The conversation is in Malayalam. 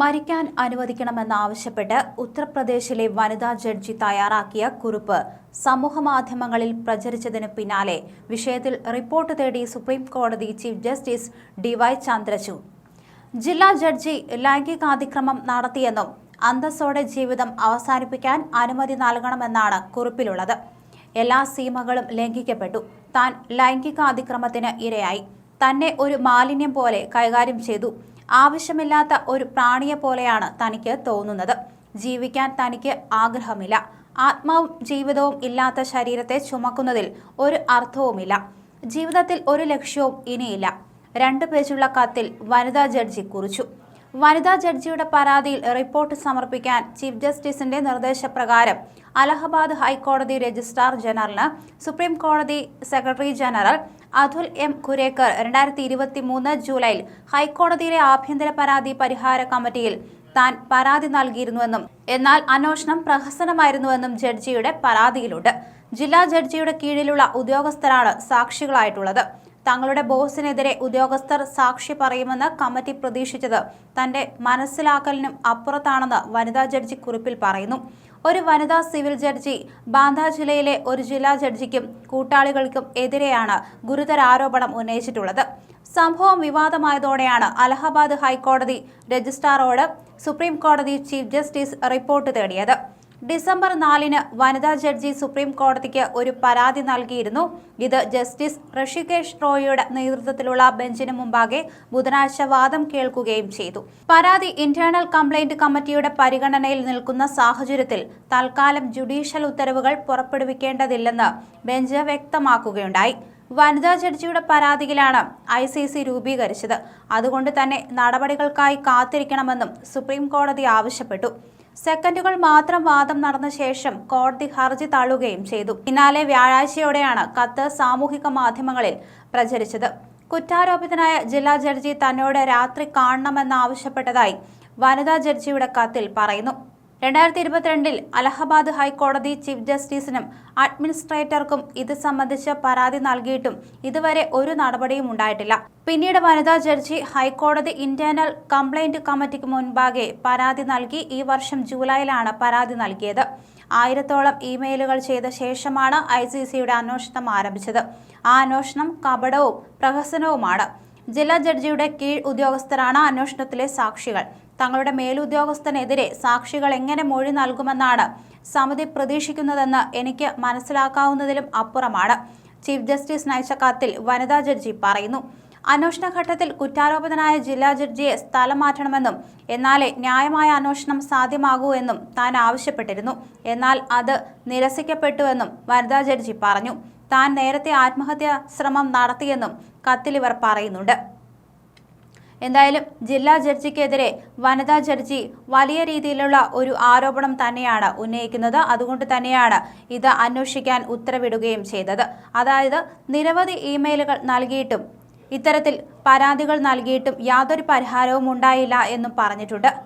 മരിക്കാൻ അനുവദിക്കണമെന്നാവശ്യപ്പെട്ട് ഉത്തർപ്രദേശിലെ വനിതാ ജഡ്ജി തയ്യാറാക്കിയ കുറിപ്പ് സമൂഹമാധ്യമങ്ങളിൽ പ്രചരിച്ചതിന് പിന്നാലെ വിഷയത്തിൽ റിപ്പോർട്ട് തേടി സുപ്രീം കോടതി ചീഫ് ജസ്റ്റിസ് ഡിവൈ ചന്ദ്രചൂഡ്. ജില്ലാ ജഡ്ജി ലൈംഗികാതിക്രമം നടത്തിയെന്നും അന്തസ്സോടെ ജീവിതം അവസാനിപ്പിക്കാൻ അനുമതി നൽകണമെന്നാണ് കുറിപ്പിലുള്ളത്. എല്ലാ സീമകളും ലംഘിക്കപ്പെട്ടു. താൻ ലൈംഗികാതിക്രമത്തിന് ഇരയായി. തന്നെ ഒരു മാലിന്യം പോലെ കൈകാര്യം ചെയ്തു. ആവശ്യമില്ലാത്ത ഒരു പ്രാണിയെ പോലെയാണ് തനിക്ക് തോന്നുന്നത്. ജീവിക്കാൻ തനിക്ക് ആഗ്രഹമില്ല. ആത്മാവും ജീവിതവും ഇല്ലാത്ത ശരീരത്തെ ചുമക്കുന്നതിൽ ഒരു അർത്ഥവുമില്ല. ജീവിതത്തിൽ ഒരു ലക്ഷ്യവും ഇനിയില്ല. രണ്ട് പേജുള്ള കത്തിൽ വനിതാ ജഡ്ജി കുറിച്ചു. വനിതാ ജഡ്ജിയുടെ പരാതിയിൽ റിപ്പോർട്ട് സമർപ്പിക്കാൻ ചീഫ് ജസ്റ്റിസിന്റെ നിർദ്ദേശപ്രകാരം അലഹബാദ് ഹൈക്കോടതി രജിസ്ട്രാർ ജനറലിന് സുപ്രീം കോടതി secretary general Atul M Kurekar രണ്ടായിരത്തി ഇരുപത്തി മൂന്ന് ജൂലൈയിൽ ഹൈക്കോടതിയിലെ ആഭ്യന്തര പരാതി പരിഹാര കമ്മിറ്റിയിൽ താൻ പരാതി നൽകിയിരുന്നുവെന്നും എന്നാൽ അന്വേഷണം പ്രഹസനമായിരുന്നുവെന്നും ജഡ്ജിയുടെ പരാതിയിലുണ്ട്. ജില്ലാ ജഡ്ജിയുടെ കീഴിലുള്ള ഉദ്യോഗസ്ഥരാണ് സാക്ഷികളായിട്ടുള്ളത്. തങ്ങളുടെ ബോസിനെതിരെ ഉദ്യോഗസ്ഥർ സാക്ഷി പറയുമെന്ന് കമ്മിറ്റി പ്രതീക്ഷിച്ചത്. തന്റെ മനസ്സിലാക്കലിനും അപ്പുറത്താണെന്ന് വനിതാ ജഡ്ജി കുറിപ്പിൽ പറയുന്നു. ഒരു വനിതാ സിവിൽ ജഡ്ജി ബാന്ദ ജില്ലയിലെ ഒരു ജില്ലാ ജഡ്ജിക്കും കൂട്ടാളികൾക്കും എതിരെയാണ് ഗുരുതര ആരോപണം ഉന്നയിച്ചിട്ടുള്ളത്. സംഭവം വിവാദമായതോടെയാണ് അലഹബാദ് ഹൈക്കോടതി രജിസ്ട്രാറോട് സുപ്രീം കോടതി ചീഫ് ജസ്റ്റിസ് റിപ്പോർട്ട് തേടിയത്. ഡിസംബർ നാലിന് വനിതാ ജഡ്ജി സുപ്രീം കോടതിക്ക് ഒരു പരാതി നൽകിയിരുന്നു. ഇത് ജസ്റ്റിസ് ഋഷികേഷ് റോയിയുടെ നേതൃത്വത്തിലുള്ള ബെഞ്ചിന് മുമ്പാകെ ബുധനാഴ്ച വാദം കേൾക്കുകയും ചെയ്തു. പരാതി ഇന്റേണൽ കംപ്ലൈന്റ് കമ്മിറ്റിയുടെ പരിഗണനയിൽ നിൽക്കുന്ന സാഹചര്യത്തിൽ തൽക്കാലം ജുഡീഷ്യൽ ഉത്തരവുകൾ പുറപ്പെടുവിക്കേണ്ടതില്ലെന്ന് ബെഞ്ച് വ്യക്തമാക്കുകയുണ്ടായി. വനിതാ ജഡ്ജിയുടെ പരാതിയിലാണ് ഐ സി സി രൂപീകരിച്ചത്. അതുകൊണ്ട് തന്നെ നടപടികൾക്കായി കാത്തിരിക്കണമെന്നും സുപ്രീം കോടതി ആവശ്യപ്പെട്ടു. സെക്കൻഡുകൾ മാത്രം വാദം നടന്ന ശേഷം കോടതി ഹർജി തള്ളുകയും ചെയ്തു. പിന്നാലെ വ്യാഴാഴ്ചയോടെയാണ് കത്ത് സാമൂഹിക മാധ്യമങ്ങളിൽ പ്രചരിച്ചത്. കുറ്റാരോപിതനായ ജില്ലാ ജഡ്ജി തന്നോട് രാത്രി കാണണമെന്നാവശ്യപ്പെട്ടതായി വനിതാ ജഡ്ജിയുടെ കത്തിൽ പറയുന്നു. രണ്ടായിരത്തി ഇരുപത്തിരണ്ടിൽ അലഹബാദ് ഹൈക്കോടതി ചീഫ് ജസ്റ്റിസിനും അഡ്മിനിസ്ട്രേറ്റർക്കും ഇത് സംബന്ധിച്ച് പരാതി നൽകിയിട്ടും ഇതുവരെ ഒരു നടപടിയും ഉണ്ടായിട്ടില്ല. പിന്നീട് വനിതാ ജഡ്ജി ഹൈക്കോടതി ഇന്റേണൽ കംപ്ലൈന്റ് കമ്മിറ്റിക്ക് മുൻപാകെ പരാതി നൽകി ഈ വർഷം ജൂലൈയിലാണ് പരാതി നൽകിയത്. ആയിരത്തോളം ഇമെയിലുകൾ ചെയ്ത ശേഷമാണ് ഐ സി സിയുടെ അന്വേഷണം ആരംഭിച്ചത്. ആ അന്വേഷണം കപടവും പ്രഹസനവുമാണ്. ജില്ലാ ജഡ്ജിയുടെ കീഴ് ഉദ്യോഗസ്ഥരാണ് അന്വേഷണത്തിലെ സാക്ഷികൾ. തങ്ങളുടെ മേലുദ്യോഗസ്ഥനെതിരെ സാക്ഷികൾ എങ്ങനെ മൊഴി നൽകുമെന്നാണ് സമിതി പ്രതീക്ഷിക്കുന്നതെന്ന് എനിക്ക് മനസ്സിലാക്കാവുന്നതിലും അപ്പുറമാണ്. ചീഫ് ജസ്റ്റിസ് നയിച്ച കത്തിൽ വനിതാ ജഡ്ജി പറയുന്നു അന്വേഷണ ഘട്ടത്തിൽ കുറ്റാരോപിതനായ ജില്ലാ ജഡ്ജിയെ സ്ഥലം മാറ്റണമെന്നും എന്നാലേ ന്യായമായ അന്വേഷണം സാധ്യമാകൂ എന്നും താൻ ആവശ്യപ്പെട്ടിരുന്നു. എന്നാൽ അത് നിരസിക്കപ്പെട്ടുവെന്നും വനിതാ ജഡ്ജി പറഞ്ഞു. താൻ നേരത്തെ ആത്മഹത്യാ ശ്രമം നടത്തിയെന്നും കത്തിൽ ഇവർ പറയുന്നുണ്ട്. എന്തായാലും ജില്ലാ ജഡ്ജിക്കെതിരെ വനിതാ ജഡ്ജി വലിയ രീതിയിലുള്ള ഒരു ആരോപണം തന്നെയാണ് ഉന്നയിക്കുന്നത്. അതുകൊണ്ട് തന്നെയാണ് ഇത് അന്വേഷിക്കാൻ ഉത്തരവിടുകയും ചെയ്തത്. അതായത് നിരവധി ഇമെയിലുകൾ നൽകിയിട്ടും ഇത്തരത്തിൽ പരാതികൾ നൽകിയിട്ടും യാതൊരു പരിഹാരവും ഉണ്ടായില്ല എന്നും പറഞ്ഞിട്ടുണ്ട്.